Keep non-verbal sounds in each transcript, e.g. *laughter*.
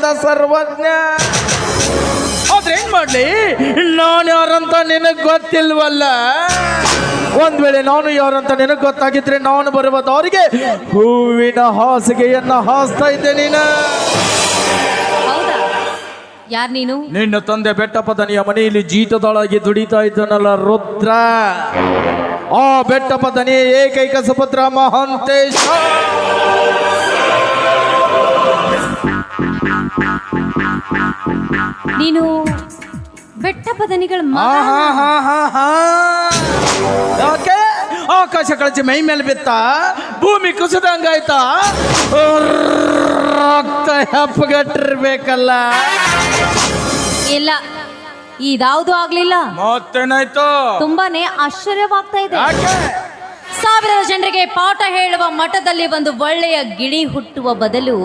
ಎಂದ ಸರ್ವಜ್ಞ. ಆದ್ರೆ ಏನ್ ಮಾಡ್ಲಿ? ನಾನು ಯಾರಂತ ನಿನಗ್ ಗೊತ್ತಿಲ್ವಲ್ಲ? ಒಂದ್ ವೇಳೆ ನಾನು ಯಾರಂತ ನಿನಗ್ ಗೊತ್ತಾಗಿದ್ರೆ ನಾನು ಬರುವ ಅವರಿಗೆ ಹೂವಿನ ಹಾಸಿಗೆಯನ್ನ ಹಾಸ್ತಾ ಇದ್ದೆ ನೀನು. ಹೌದಾ? ಯಾರ್ ನೀನು? ನಿನ್ನ ತಂದೆ ಬೆಟ್ಟಪದನಿಯ ಮನೆಯಲ್ಲಿ ಜೀತದೊಳಗೆ ದುಡಿತಾ ಇದ್ದನಲ್ಲ ರುದ್ರ. ಆ ಬೆಟ್ಟಪ್ಪ ದನಿಯ ಏಕೈಕ ಸುಪುತ್ರ ಮಹಾಂತೇಶ. ನೀನು ಬೆಟ್ಟ ಪದನಿಗಳ. ಯಾಕೆ? ಆಕಾಶ ಕಳಚಿ ಮೈ ಮೇಲೆ ಬಿತ್ತ? ಭೂಮಿ ಕುಸಿದಂಗಾಯ್ತಾ ರಕ್ತ ಹೆಪ್ಪಗಟ್ಟಿರ್ಬೇಕಲ್ಲ. ಇಲ್ಲ ಇದಾವುದು ಆಗ್ಲಿಲ್ಲ. ಮತ್ತೇನಾಯ್ತು? ತುಂಬಾನೇ ಆಶ್ಚರ್ಯವಾಗ್ತಾ ಇದೆ. ಸಾವಿರಾರು ಸಾವಿರ ಜನರಿಗೆ ಪಾಠ ಹೇಳುವ ಮಠದಲ್ಲಿ ಒಂದು ಒಳ್ಳೆಯ ಗಿಳಿ ಹುಟ್ಟುವ ಬದಲು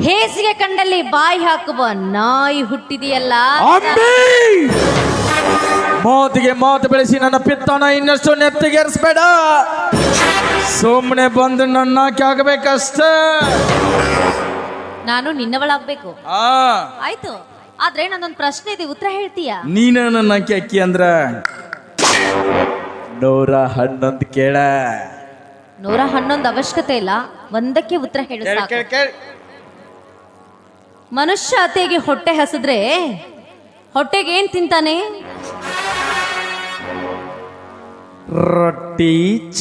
ಹೇಸಿಗೆ ಕಂಡಲ್ಲಿ ಬಾಯಿ ಹಾಕುವ ನಾಯಿ ಹುಟ್ಟಿದೆಯಲ್ಲ? ಮಾತಿಗೆ ಮಾತು ಬೆಳೆಸಿ ನನ್ನ ಪಿತ್ತನ ಇನ್ನಷ್ಟು ನೆತ್ತಿಗೇರಿಸ್ಬೇಡ. ಸುಮ್ಮನೆ ಬಂದು ನನ್ನ ಆಗಬೇಕಷ್ಟೇ ನಾನು ನಿನ್ನವಳಾಗ್ಬೇಕು. ಆ. ಆಯ್ತು. ಆದ್ರೆ ನನ್ನೊಂದು ಪ್ರಶ್ನೆ ಇದೆ ಉತ್ತರ ಹೇಳ್ತೀಯ? ನೀನ ನನ್ನ ಅಕ್ಕಿ ಅಂದ್ರ? ನೂರ ಹನ್ನೊಂದು ಕೇಳ. ನೂರ ಹನ್ನೊಂದು ಅವಶ್ಯಕತೆ ಇಲ್ಲ. ಒಂದಕ್ಕೆ ಉತ್ತರ ಹೇಳ ಮನುಷ್ಯ ಅತೆಗೆ ಹೊಟ್ಟೆ ಹಸಿದ್ರೆ ಹೊಟ್ಟೆಗೆ ಏನ್ ತಿಂತಾನೆ? ರೊಟ್ಟಿ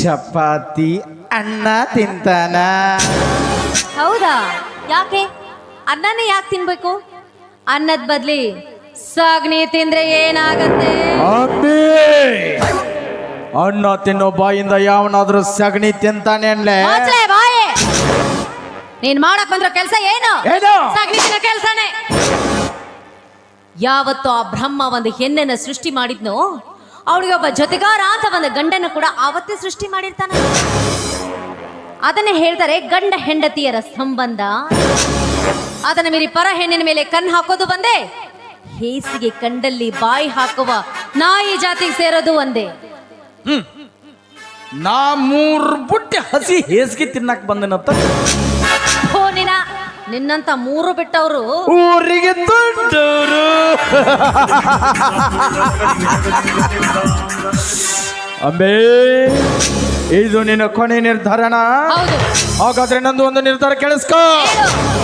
ಚಪಾತಿ ಅನ್ನ ತಿಂತಾನ. ಹೌದಾ? ಯಾಕೆ? ಅನ್ನನೇ ಯಾಕೆ ತಿನ್ಬೇಕು? ಅನ್ನದ ಬದ್ಲಿ ಸಗಣಿ ತಿಂದ್ರೆ ಏನಾಗತ್ತೆ? ಅಣ್ಣ! ಅನ್ನ ತಿನ್ನೋ ಬಾಯಿಂದ ಯಾವನಾದ್ರೂ ಸಗಣಿ ತಿಂತಾನೆ ಅನ್ಲೆ? ನೀನ್ ಮಾಡಕ್ ಬಂದ್ರ ಕೆಲ್ಸ ಏನು? ಏನು? ಕೆಲ್ಸನೇ. ಯಾವತ್ತು ಆ ಬ್ರಹ್ಮ ಒಂದು ಹೆಣ್ಣನ್ನ ಸೃಷ್ಟಿ ಮಾಡಿದ್ನೋ ಅವಳಿಗೆ ಒಬ್ಬ ಜೊತೆಗಾರ ಅಂತ ಒಂದು ಗಂಡನ ಕೂಡ ಆವತ್ತೇ ಸೃಷ್ಟಿ ಮಾಡಿರ್ತಾನ. ಅದನ್ನೇ ಹೇಳ್ತಾರೆ ಗಂಡ ಹೆಂಡತಿಯರ ಸಂಬಂಧ. ಅದನ್ನ ಮೀರಿ ಪರ ಹೆಣ್ಣಿನ ಮೇಲೆ ಕಣ್ ಹಾಕೋದು ಬಂದೆ ಹೇಸಿಗೆ ಕಂಡಲ್ಲಿ ಬಾಯಿ ಹಾಕುವ ನಾಯಿ ಜಾತಿಗೆ ಸೇರೋದು ಒಂದೇ. ನಾ ಮೂರ್ ಬುಟ್ಟಿ ಹಸಿ ಹೇಸಿಗೆ ತಿನ್ನಕ್ ಬಂದನಂತ. ಓ ನಿನ ನಿನ್ನಂತ ಮೂರು ಬಿಟ್ಟವರು. ಊರಿಗೆ ದೊಡ್ಡವರು ಅಂಬೆ ಇದು ನಿನ್ನ ಕೊನೆ ನಿರ್ಧಾರಣ ಹೌದು. ಹಾಗಾದ್ರೆ ನಂದು ಒಂದು ನಿರ್ಧಾರ ಕೇಳಿಸ್ಕೊ.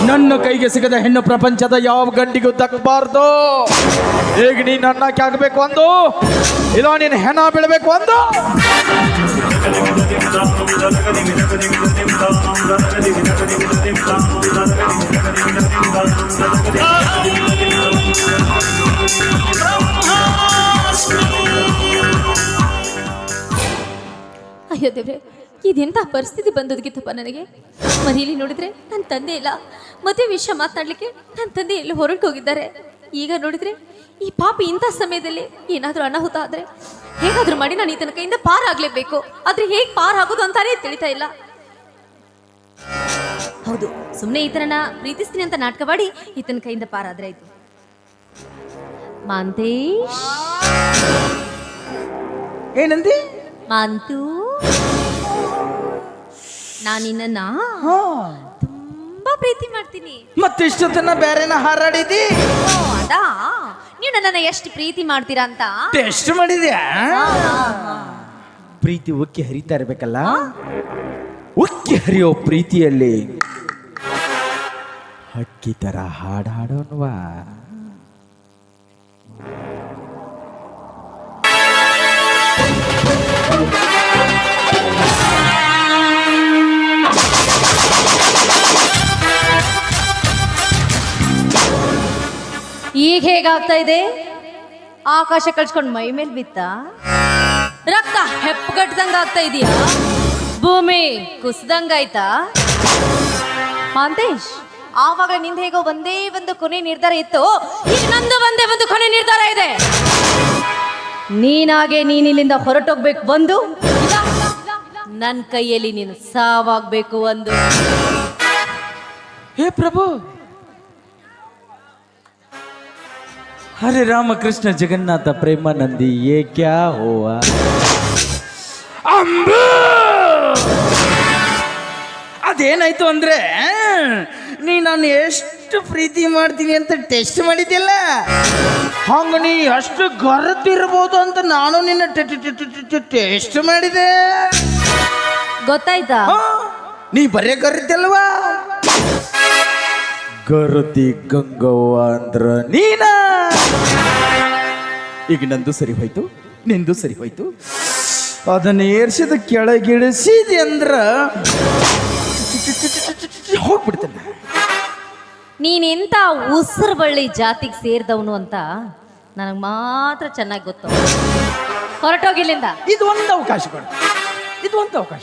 ನನ್ನ ಕೈಗೆ ಸಿಗದ ಹೆಣ್ಣು ಪ್ರಪಂಚದ ಯಾವ ಗಂಡಿಗೂ ದಕ್ಕಬಾರ್ದು? ಈಗ ನೀ ನನ್ನ ಆಗ್ಬೇಕು ಒಂದು ಇಲ್ಲ ನೀನು ಹೆಣ ಬೀಳ್ಬೇಕು ಒಂದು ಅಯ್ಯೋ ದೇವ್ರೆ ಇದೆಂಥ ಪರಿಸ್ಥಿತಿ ಬಂದದಕ್ಕಿತ್ತಪ್ಪ ನನಗೆ? ಮನೆಯಲ್ಲಿ ನೋಡಿದ್ರೆ ನನ್ನ ತಂದೆ ಇಲ್ಲ. ಮತ್ತೆ ವಿಷಯ ಮಾತಾಡ್ಲಿಕ್ಕೆ ನನ್ನ ತಂದೆ ಎಲ್ಲಿ ಹೊರಟು ಹೋಗಿದ್ದಾರೆ. ಈಗ ನೋಡಿದ್ರೆ ಈ ಪಾಪಿ ಇಂಥ ಸಮಯದಲ್ಲಿ ಏನಾದರೂ ಅನಾಹುತ ಆದರೆ ಹೇಗಾದ್ರೂ ಮಾಡಿ ನಾನು ಈತನ ಕೈಯಿಂದ ಪಾರಾಗಲೇಬೇಕು. ಆದರೆ ಆದ್ರೆ ಪಾರಾಗೋದು ಅಂತಾನೆ ತಿಳಿತಾ ಇಲ್ಲ. ಹೌದು. ಸುಮ್ಮನೆ ಈತನನ್ನ ಪ್ರೀತಿಸ್ತೀನಿ ಅಂತ ನಾಟಕ ಮಾಡಿ ಈತನ ಕೈಯಿಂದ ಪಾರಾದ್ರೆ ಆಯ್ತು. ಮಾಂತೇಶ್. ಏನಂದಿ ಮಾಂತು. ನಾನು ನಿನ್ನನ್ನ ತುಂಬಾ ಪ್ರೀತಿ ಮಾಡ್ತೀನಿ. ಮತ್ತೆ ಇಷ್ಟೊತ್ತನ್ನ ಬೇರೆನ ಹಾರಾಡಿದಿ? ಓ, ಅದಾ? ನೀವು ನನ್ನನ್ನ ಎಷ್ಟು ಪ್ರೀತಿ ಮಾಡ್ತೀರಾ ಅಂತ? ಟೆಸ್ಟ್ ಮಾಡಿದ್ಯಾ? ಪ್ರೀತಿ ಉಕ್ಕಿ ಹರಿತಾ ಇರ್ಬೇಕಲ್ಲ? ಉಕ್ಕಿ ಹರಿಯೋ ಪ್ರೀತಿಯಲ್ಲಿ. ಹಕ್ಕಿ ತರ ಹಾಡಾಡೋನ್ವಾ ಈಗ ಹೇಗಾಗ್ತಾ ಇದೆ? ಆಕಾಶ ಕಳ್ಸ್ಕೊಂಡು ಮೈ ಮೇಲೆ ಬಿತ್ತ? ರಕ್ತ ಹೆಪ್ಪಗಟ್ಟದಂಗ ಆಗ್ತಾ ಇದೆಯಾ? ಭೂಮಿ. ಕುಸ್ದಂಗಾಯ್ತಾ? ಮಾಂತೇಶ್, ಆವಾಗ ನಿಂದ ಹೇಗೋ ಒಂದೇ ಒಂದು ಕೊನೆ ನಿರ್ಧಾರ ಇತ್ತು. ಈಗ ನಂದು ಒಂದೇ ಒಂದು ಕೊನೆ ನಿರ್ಧಾರ ಇದೆ. ನೀನಾಗೆ ನೀನಿಲ್ಲಿಂದ ಹೊರಟೋಗ್ಬೇಕು ಒಂದು. ನನ್ನ ಕೈಯಲ್ಲಿ ನೀನು ಸಾವಾಗ್ಬೇಕು ಒಂದು. ಹೇ ಪ್ರಭು. ಹರೇ ರಾಮಕೃಷ್ಣ ಜಗನ್ನಾಥ ಪ್ರೇಮಾನಂದಿ ನಂದಿ ಏಕ್ಯಾ ಹೋವಾ? ಅಂಬು ಅದೇನಾಯ್ತು ಅಂದ್ರೆ ನೀ ನಾನು ಎಷ್ಟು ಪ್ರೀತಿ ಮಾಡ್ತೀನಿ ಅಂತ ಟೆಸ್ಟ್ ಮಾಡಿದ್ದಿಲ್ಲ ಹಂಗ ನೀ ಎಷ್ಟು ಗರ್ದಿರ್ಬೋದು ಅಂತ ನಾನು ನಿನ್ನ ಟೆಸ್ಟ್ ಮಾಡಿದೆ. ಗೊತ್ತಾಯ್ತಾ? ನೀ ಬರೇ ಗರತಿಲ್ವಾ ಗರತಿ ಗಂಗವ್ವ ಅಂದ್ರ ನೀನ. ಈಗ ನಂದು ಸರಿ ಹೋಯ್ತು ನಿಂದು ಸರಿ ಹೋಯ್ತು. ಅದನ್ನ ಏರ್ಸಿದ ಕೆಳಗಿಳಿಸಿದೆ ಅಂದ್ರ ಹೋಗ್ಬಿಡ್ತೇನೆ. ನೀನೆಂತ ಉಸಿರು ಬಳ್ಳಿ ಜಾತಿಗೆ ಸೇರಿದವನು ಅಂತ ನನಗೆ ಮಾತ್ರ ಚೆನ್ನಾಗಿ ಗೊತ್ತು. ಹೊರಟೋಗಿಲ್ಲಿಂದ ಇದು ಒಂದು ಅವಕಾಶ ಕೊಡು. ಇದು ಒಂದು ಅವಕಾಶ.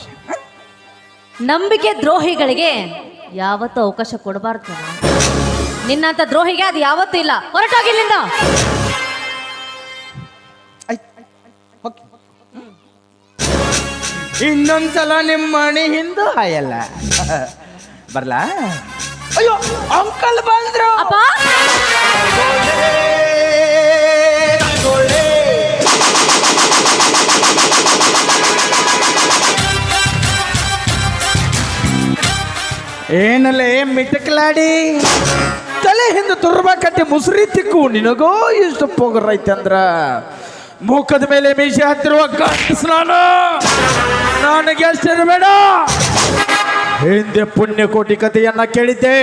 ನಂಬಿಕೆ ದ್ರೋಹಿಗಳಿಗೆ ಯಾವತ್ತೂ ಅವಕಾಶ ಕೊಡಬಾರ್ದು ಕಣೋ. ನಿನ್ನಂತ ದ್ರೋಹಿಗೆ ಅದು ಯಾವತ್ತೂ ಇಲ್ಲ. ಹೊರಟೋಗಿಲ್ಲಿಂದ ಆಯ್ತ್. ಇನ್ನೊಂದ್ಸಲ ನಿಮ್ಮ ಮಣಿ ಹಿಂದೂ ಹಾಯಲ್ಲ. ಬರ್ಲಾ? ಅಯ್ಯೋ ಅಂಕಲ್ ಬಂದ್ರು. ಅಪ್ಪ? ಏನಲ್ಲೇ ಮಿಟಕ್ಲಾಡಿ? ತಲೆ ಹಿಂದೆ ತುರ್ಬ ಕಟ್ಟಿ ಮುಸುರಿ ತಿಕ್ಕು ನಿನಗೋ ಇಷ್ಟು ಪೊಗರೈತೆ ಅಂದ್ರ ಮುಖದ ಮೇಲೆ ಮೀಸೆ ಹತ್ತಿರುವ ನಾನು. ಸ್ನಾನ ನನಗೆ ಎಷ್ಟಿರಬೇಡ ಹಿಂದೆ ಪುಣ್ಯಕೋಟಿ ಕಥೆಯನ್ನ ಕೇಳಿದ್ದೆ.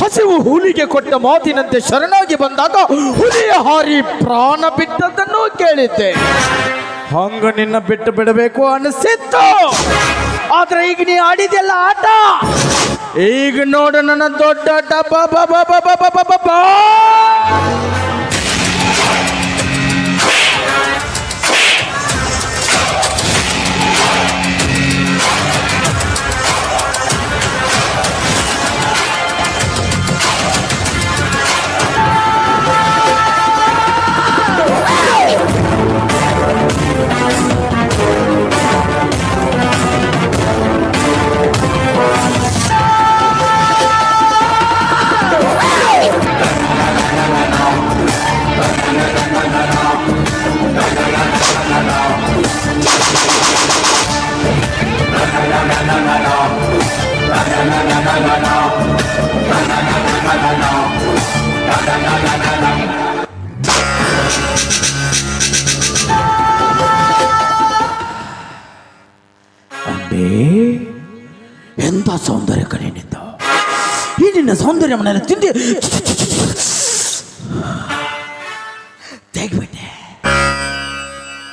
ಹಸಿವು ಹುಲಿಗೆ ಕೊಟ್ಟ ಮಾತಿನಂತೆ ಶರಣಾಗಿ ಬಂದಾಗ ಹುಲಿಯ ಹಾರಿ ಪ್ರಾಣ ಬಿಟ್ಟದನ್ನು ಕೇಳಿದ್ದೆ. ಹಂಗ ನಿನ್ನ ಬಿಟ್ಟು ಬಿಡಬೇಕು ಅನಿಸಿತ್ತು. ಆದ್ರೆ ಈಗ ನೀ ಆಡಿದೆಲ್ಲ ಆಟ. ಈಗ ನೋಡು ನನ್ನ ದೊಡ್ಡ ಆಟ ಬಾ ಬಾ ಬಾ ಬಾ ಬಾ ಬಾ ಬಾ. ಎಂಥ ಸೌಂದರ್ಯ ನಿಂದು? ಈ ನಿನ್ನ ಸೌಂದರ್ಯ ಮನೆಯಲ್ಲಿ ತಿಂದು ತೆಗ್ಬಿಟ್ಟೆ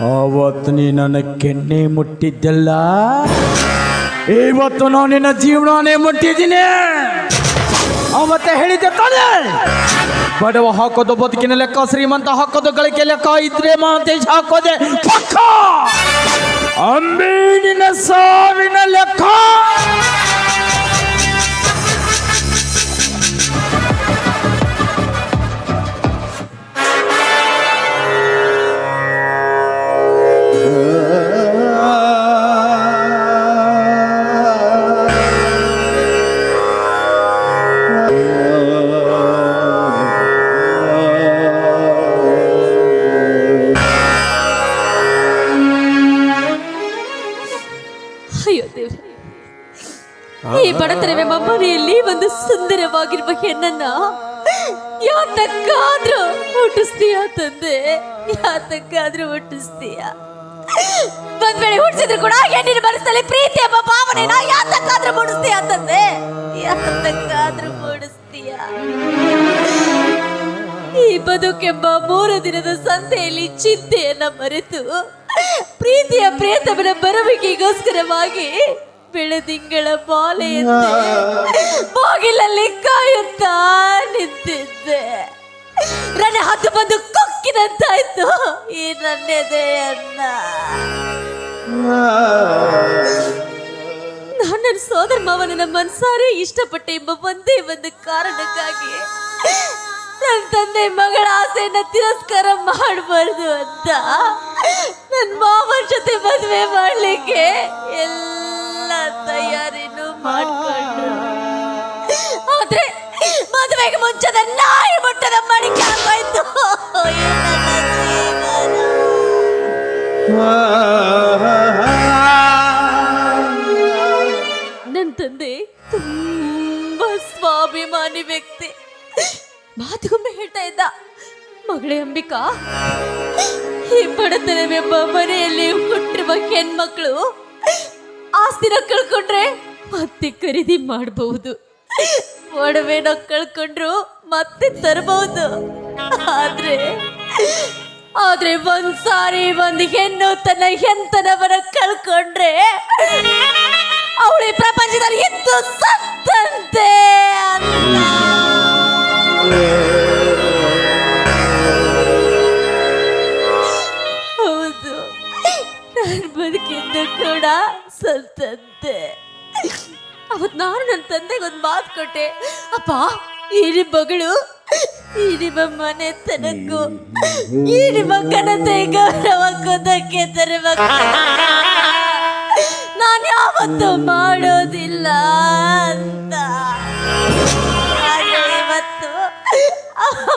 ಅವತ್ತು ನೀ ನನ್ನ ಕೆನ್ನೆ ಮುಟ್ಟಿದ್ದಲ್ಲ? ಇವತ್ತು ನಾನು ನಿನ್ನ ಜೀವನನೇ ಮುಟ್ಟಿದ್ದೀನಿ. ಅವತ್ತೆ ಹೇಳಿದ್ದೆ ತಾನೇ. ಬಡವ ಹಾಕೋದು ಬದುಕಿನ ಲೆಕ್ಕ, ಶ್ರೀಮಂತ ಹಾಕೋದು ಗಳಿಕೆ ಲೆಕ್ಕ, ಇದ್ರೆ ಮಾತೇಶ್ ಹಾಕೋದೆ ಪಕ್ಕ! ಅಂಬೀನಿನ ಸಾವಿನ ಲೆಕ್ಕ! ಅಯ್ಯೋ ಸುಂದರವಾಗಿರುವ ಹೆಣ್ಣನ್ನ. ಯಾತಕ್ಕಾದ್ರೂ ಹುಟ್ಟಿಸ್ತೀಯ ತಂದೆ? ಯಾತಕ್ಕಾದ್ರೂ ಹುಟ್ಟಿಸ್ತೀಯ? ಒಂದ್ ವೇಳೆ ಹುಟ್ಟಿಸಿದ್ರು ಕೂಡ ಹೆಣ್ಣಿನ ಮನಸ್ಸಲ್ಲಿ ಪ್ರೀತಿ ಎಂಬ ಭಾವನೆನ ಯಾತಕ್ಕಾದ್ರೂ ಮೂಡಿಸ್ತೀಯ ತಂದೆ? ಯಾತಕ್ಕಾದ್ರೂ ಮೂಡಿಸ್ತೀಯ? ಈ ಬದುಕೆಂಬ ಮೂರು ದಿನದ ಸಂತೆಯಲ್ಲಿ ಚಿಂತೆಯನ್ನ ಮರೆತು ಪ್ರೀತಿಯ ಪ್ರೇತಮನ ಬರವಿಕೆಗೋಸ್ಕರವಾಗಿ ಬೆಳದಿಂಗಳ ಬಾಲೆಯಂತೆ ಬಾಗಿಲಲ್ಲಿ ಕಾಯುತ್ತಾ ನಿಂತಿದ್ದೆ. ನನ್ನ ಹತ್ತು ಬಂದು ಕೊಕ್ಕಿದಂತಾಯ್ತು ಈ ನನ್ನೆದೆಯನ್ನ ನಾನು ನನ್ನ ಸೋದರ ಮಾವನನ್ನ ಮನ್ಸಾರೆ ಇಷ್ಟಪಟ್ಟೆ ಎಂಬ ಒಂದೇ ಒಂದು ಕಾರಣಕ್ಕಾಗಿ ನನ್ನ ತಂದೆ ಮಗಳ ಆಸೆಯನ್ನ ತಿರಸ್ಕಾರ ಮಾಡಬಾರ್ದು ಅಂತ ನನ್ನ ಮಾವನ ಜೊತೆ ಮದುವೆ ಮಾಡ್ಲಿಕ್ಕೆ ಎಲ್ಲ ತಯಾರಿನೂ ಮಾಡ್ಕೊಂಡು. ಮದುವೆಗೆ ಮುಂಚದ ನಾಯಿ ಮುಟ್ಟದ ಮಡಿಕೆ ಆಗೋಯ್ತು. ನನ್ನ ತಂದೆ ತುಂಬಾ ಸ್ವಾಭಿಮಾನಿ ವ್ಯಕ್ತಿ ಮಾತುಗೊಮ್ಮೆ ಹೇಳ್ತಾ ಇದ್ದ, ಮಗಳೇ ಅಂಬಿಕಾ, ಈ ಬಡತನವೆಂಬ ಮನೆಯಲ್ಲಿ ಹುಟ್ಟಿರುವ ಹೆಣ್ಮಕ್ಳು ಆಸ್ತಿನ ಕಳ್ಕೊಂಡ್ರೆ ಮತ್ತೆ ಖರೀದಿ ಮಾಡಬಹುದು ಒಡವೆನ ಕಳ್ಕೊಂಡ್ರು ಮತ್ತೆ ತರಬಹುದು ಆದ್ರೆ ಆದ್ರೆ ಒಂದ್ ಸಾರಿ ಒಂದು ಹೆಣ್ಣು ತನ್ನ ಹೆಂತನವರ ಕಳ್ಕೊಂಡ್ರೆ, ಅವಳಿ ಪ್ರಪಂಚದಲ್ಲಿ ಇದ್ದು ತಂದೆಗೆ ಒಂದು ಮಾತು ಕೊಟ್ಟೆ. ಅಪ್ಪ ನಿಮ್ಮ ಮಗಳು ಈ ಮನೆ ತನಗೂ ಈ ನಿಮ್ಮ ಗೌರವ ಕೊದಕ್ಕೆ ತರಬೇಕು ನಾನು ಯಾವತ್ತೂ ಮಾಡೋದಿಲ್ಲ ಅಂತ. ಇವತ್ತು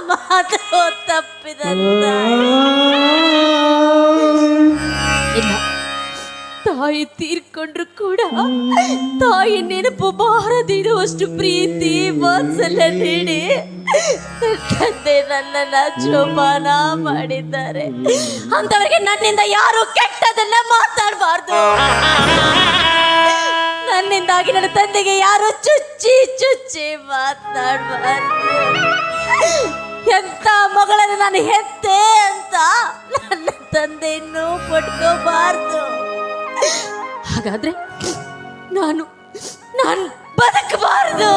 ಮಾತು ತಪ್ಪಿದಂತ ತಾಯಿ ತೀರ್ಕೊಂಡ್ರು ಕೂಡ ತಾಯಿ ನೆನಪು ಬಾರದಿರುವಷ್ಟು ಪ್ರೀತಿ ವಾತ್ಸಲ್ಯ ನೀಡಿ. ತಂದೆ ನನ್ನನ್ನ ಜೋಪಾನ ಮಾಡಿದ್ದಾರೆ. ಅಂತವರಿಗೆ ನನ್ನಿಂದ ಯಾರು ಕೆಟ್ಟದನ್ನ ಮಾತಾಡಬಾರ್ದು. ನನ್ನಿಂದಾಗಿ ನನ್ನ ತಂದೆಗೆ ಯಾರು ಚುಚ್ಚಿ ಚುಚ್ಚಿ ಮಾತಾಡಬಾರ್ದು. ಎಂತ ಮಗಳನ್ನು ನಾನು ಹೆತ್ತೆ ಅಂತ ನನ್ನ ತಂದೆಯನ್ನು ಪಡ್ಕೋಬಾರ್ದು ಹಾಗಾದ್ರೆ ನಾನು ನಾನು ಬದುಕಬಾರ್ದು.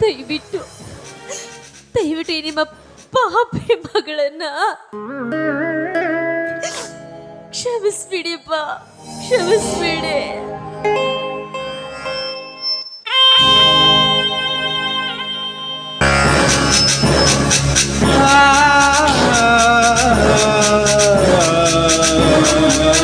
ದಯವಿಟ್ಟು ದಯವಿಟ್ಟು ನಿಮ್ಮ ಪಾಪಿ ಮಗಳನ್ನ ಕ್ಷಮಿಸ್ಬಿಡಿಪ್ಪ ಕ್ಷಮಿಸ್ಬಿಡಿ. Ah *laughs* *laughs*